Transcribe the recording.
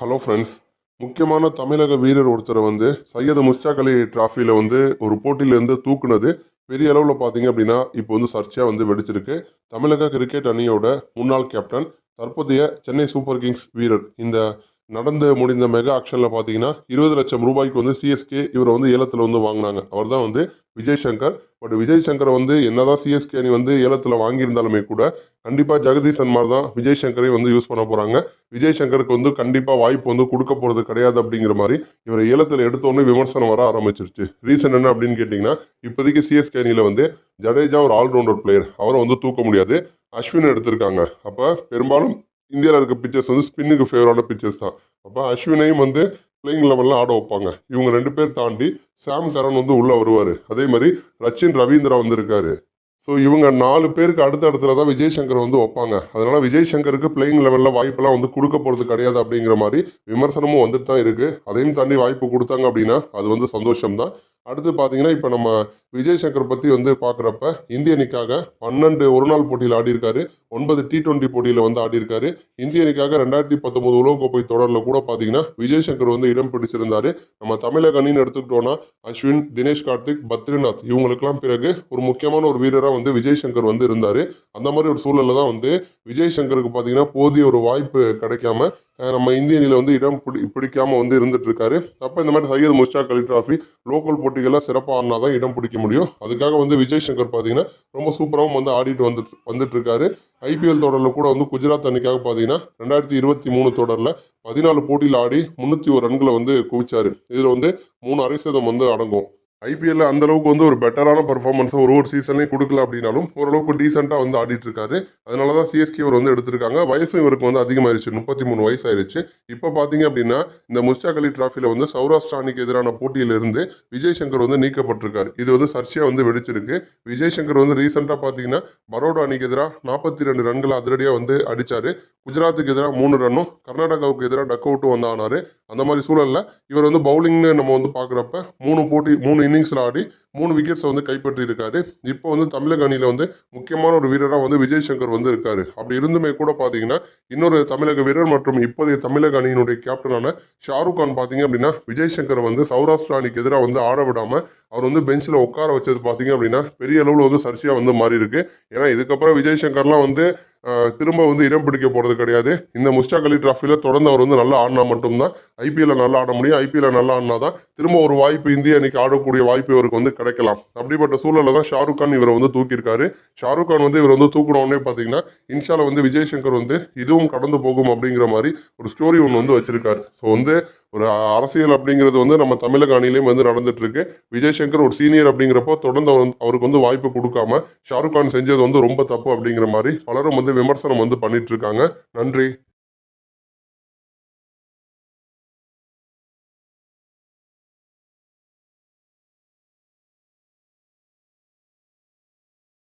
Hello friends முக்கியமான தமிழக வீரர் ஒருத்தரை வந்து சையது முஸ்டாக் அலி டிராஃபியில் வந்து ஒரு போட்டியிலேருந்து தூக்குனது. பெரிய அளவில் பார்த்தீங்க அப்படின்னா இப்போ வந்து சர்ச்சையாக வந்து வெடிச்சிருக்கு. தமிழக கிரிக்கெட் அணியோட முன்னாள் கேப்டன் தற்போதைய சென்னை சூப்பர் கிங்ஸ் வீரர் இந்த நடந்து முடிந்த மெகா ஆக்ஷனில் பார்த்தீங்கன்னா இருபது லட்சம் ரூபாய்க்கு வந்து சிஎஸ்கே இவரை வந்து ஏலத்தில் வந்து வாங்கினாங்க. அவர் தான் வந்து விஜய் சங்கர் பட் விஜய் சங்கரை வந்து என்னதான் சிஎஸ்கே அணி வந்து ஏலத்தில் வாங்கியிருந்தாலுமே கூட கண்டிப்பாக ஜெகதீசன் மாதிரி தான் விஜய் சங்கரை வந்து யூஸ் பண்ண போகிறாங்க விஜய் சங்கருக்கு வந்து கண்டிப்பாக வாய்ப்பு வந்து கொடுக்க போகிறது கிடையாது அப்படிங்கிற மாதிரி இவரை ஏலத்தில் எடுத்தோன்னே விமர்சனம் வர ஆரம்பிச்சிருச்சு. ரீசன் என்ன அப்படின்னு கேட்டிங்கன்னா இப்போதைக்கு சிஎஸ்கே அணியில் வந்து ஜடேஜா ஒரு ஆல்ரவுண்டர் பிளேயர் அவரை வந்து தூக்க முடியாது. அஸ்வின் எடுத்திருக்காங்க. அப்போ பெரும்பாலும் இந்தியாவில் இருக்க பிச்சர்ஸ் வந்து ஸ்பின்னுக்கு ஃபேவரான பிச்சர்ஸ் தான். அப்போ அஸ்வினையும் வந்து பிளேயிங் லெவலில் ஆட வைப்பாங்க. இவங்க ரெண்டு பேர் தாண்டி சாம் கரன் வந்து உள்ளே வருவார். அதே மாதிரி ரச்சின் ரவீந்திரா வந்திருக்காரு ஸோ இவங்க நாலு பேருக்கு அடுத்த இடத்துல தான் விஜய் சங்கர் வந்து வைப்பாங்க. அதனால் விஜய் சங்கருக்கு பிளேயிங் லெவலில் வாய்ப்பெல்லாம் வந்து கொடுக்க போகிறது கிடையாது அப்படிங்கிற மாதிரி விமர்சனமும் வந்துட்டு தான் இருக்குது அதையும் தாண்டி வாய்ப்பு கொடுத்தாங்க அப்படின்னா அது வந்து சந்தோஷம் தான் அடுத்து பார்த்தீங்கன்னா இப்போ நம்ம விஜய் சங்கர் பற்றி வந்து பார்க்குறப்ப இந்திய அணிக்காக பன்னெண்டு ஒரு நாள் போட்டியில் ஆடியிருக்காரு. ஒன்பது டி டுவெண்ட்டி போட்டியில் வந்து ஆடியிருக்காரு. இந்திய அணிக்காக ரெண்டாயிரத்தி பத்தொம்போது உலகக்கோப்பை தொடரில் கூட பார்த்தீங்கன்னா விஜய் சங்கர் வந்து இடம் பிடிச்சிருந்தார். நம்ம தமிழக அணின்னு எடுத்துக்கிட்டோன்னா அஸ்வின் தினேஷ் கார்த்திக் பத்ரிநாத் இவங்களுக்கெல்லாம் பிறகு ஒரு முக்கியமான ஒரு வீரராக வந்து விஜய் சங்கர் வந்து இருந்தார். அந்த மாதிரி ஒரு சூழலில் தான் வந்து விஜய் சங்கருக்கு பார்த்தீங்கன்னா போதிய ஒரு வாய்ப்பு கிடைக்காம நம்ம இந்திய அணியில் வந்து இடம் பிடி பிடிக்காம வந்து இருந்துட்டு இருக்காரு அப்போ இந்த மாதிரி சையது முஸ்டாக் அலி டிராஃபி லோக்கல் போட்டிகளில் சிறப்பாக ஆடினா தான் இடம் பிடிக்க முடியும். அதுக்காக வந்து விஜய் சங்கர் பார்த்தீங்கன்னா ரொம்ப சூப்பராகவும் வந்து ஆடிட்டு வந்துட்டு வந்துட்டு இருக்காரு ஐபிஎல் தொடரில் கூட வந்து குஜராத் அணிக்காக பார்த்தீங்கன்னா ரெண்டாயிரத்தி இருபத்தி மூணு தொடரில் பதினாலு போட்டியில் ஆடி முந்நூற்றி ஒரு ரன்களை வந்து குவிச்சார். இதில் வந்து மூணு அரை சதம் வந்து அடங்கும். ஐபிஎல்ல அந்த அளவுக்கு வந்து ஒரு பெட்டரான பர்ஃபார்மன்ஸை ஒரு ஒரு சீசன்லையும் கொடுக்கல அப்படின்னாலும் ஓரளவுக்கு டீசெண்டாக வந்து ஆடிட்டு இருக்காரு அதனால தான் சிஎஸ்கே அவர் வந்து எடுத்திருக்காங்க. வயசும் இவருக்கு வந்து அதிகமாயிருச்சு. முப்பத்தி மூணு வயசு ஆயிருச்சு இப்போ பார்த்தீங்க அப்படின்னா இந்த முஸ்டாக் அலி டிராஃபியில் வந்து சௌராஷ்டிரா அணிக்கு எதிரான போட்டியிலிருந்து விஜய் சங்கர் வந்து நீக்கப்பட்டிருக்காரு. இது வந்து சர்ச்சையாக வந்து வெடிச்சிருக்கு. விஜய் சங்கர் வந்து ரீசெண்டாக பார்த்தீங்கன்னா பரோடா அணிக்கு எதிராக நாற்பத்தி ரெண்டு ரன்களை அதிரடியாக வந்து அடித்தார் குஜராத்துக்கு எதிராக மூணு ரன்னும் கர்நாடகாவுக்கு எதிராக டக் அவுட்டும் வந்து ஆனார். அந்த மாதிரி சூழலில் இவர் வந்து பவுலிங்னு நம்ம வந்து பார்க்குறப்ப மூணு போட்டி மூணு இன்னிங்ஸில் ஆடி மூணு விக்கெட்ஸை வந்து கைப்பற்றி இருக்காரு இப்போ வந்து தமிழக அணியில் வந்து முக்கியமான ஒரு வீரராக வந்து விஜய் சங்கர் வந்து இருக்காரு. அப்படி இருந்துமே கூட பார்த்தீங்கன்னா இன்னொரு தமிழக வீரர் மற்றும் இப்போதைய தமிழக அணியினுடைய கேப்டனான ஷாருக் கான் பார்த்தீங்க அப்படின்னா விஜய் சங்கரை வந்து சௌராஷ்டிரா அணிக்கு எதிராக வந்து ஆட விடாமல் அவர் வந்து பெஞ்சில் உட்கார வச்சது பார்த்தீங்க அப்படின்னா பெரிய அளவில் வந்து சர்ச்சையாக வந்து மாறி இருக்கு ஏன்னா இதுக்கப்புறம் விஜய் சங்கர்லாம் வந்து திரும்ப வந்து இடம் பிடிக்க போகிறது கிடையாது. இந்த முஸ்டாக் அலி ட்ராஃபியில் தொடர்ந்து அவர் வந்து நல்லா ஆடினா மட்டும்தான். ஐபிஎல்ல நல்லா ஆட முடியும். ஐபிஎல்ல நல்லா ஆடினா தான் திரும்ப ஒரு வாய்ப்பு இந்திய அன்னைக்கு ஆடக்கூடிய வாய்ப்பு இவருக்கு வந்து கிடைக்கலாம். அப்படிப்பட்ட சூழலில் தான் ஷாருக் கான் இவரை வந்து தூக்கியிருக்காரு. ஷாருக் கான் வந்து இவர் வந்து தூக்கினோடனே பார்த்தீங்கன்னா இன்ஷால வந்து விஜய் சங்கர் வந்து இதுவும் கடந்து போகும் அப்படிங்கிற மாதிரி ஒரு ஸ்டோரி ஒன்று வந்து வச்சிருக்காரு. ஸோ வந்து ஒரு அரசியல் அப்படிங்கிறது வந்து நம்ம தமிழக அணிலையும் வந்து நடந்துட்டுருக்கு. விஜய் சங்கர் ஒரு சீனியர் அப்படிங்கிறப்போ தொடர்ந்து அவருக்கு வந்து வாய்ப்பு கொடுக்காம ஷாருக் கான் செஞ்சது வந்து ரொம்ப தப்பு அப்படிங்கிற மாதிரி பலரும் வந்து விமர்சனம் வந்து பண்ணிட்டு இருக்காங்க நன்றி.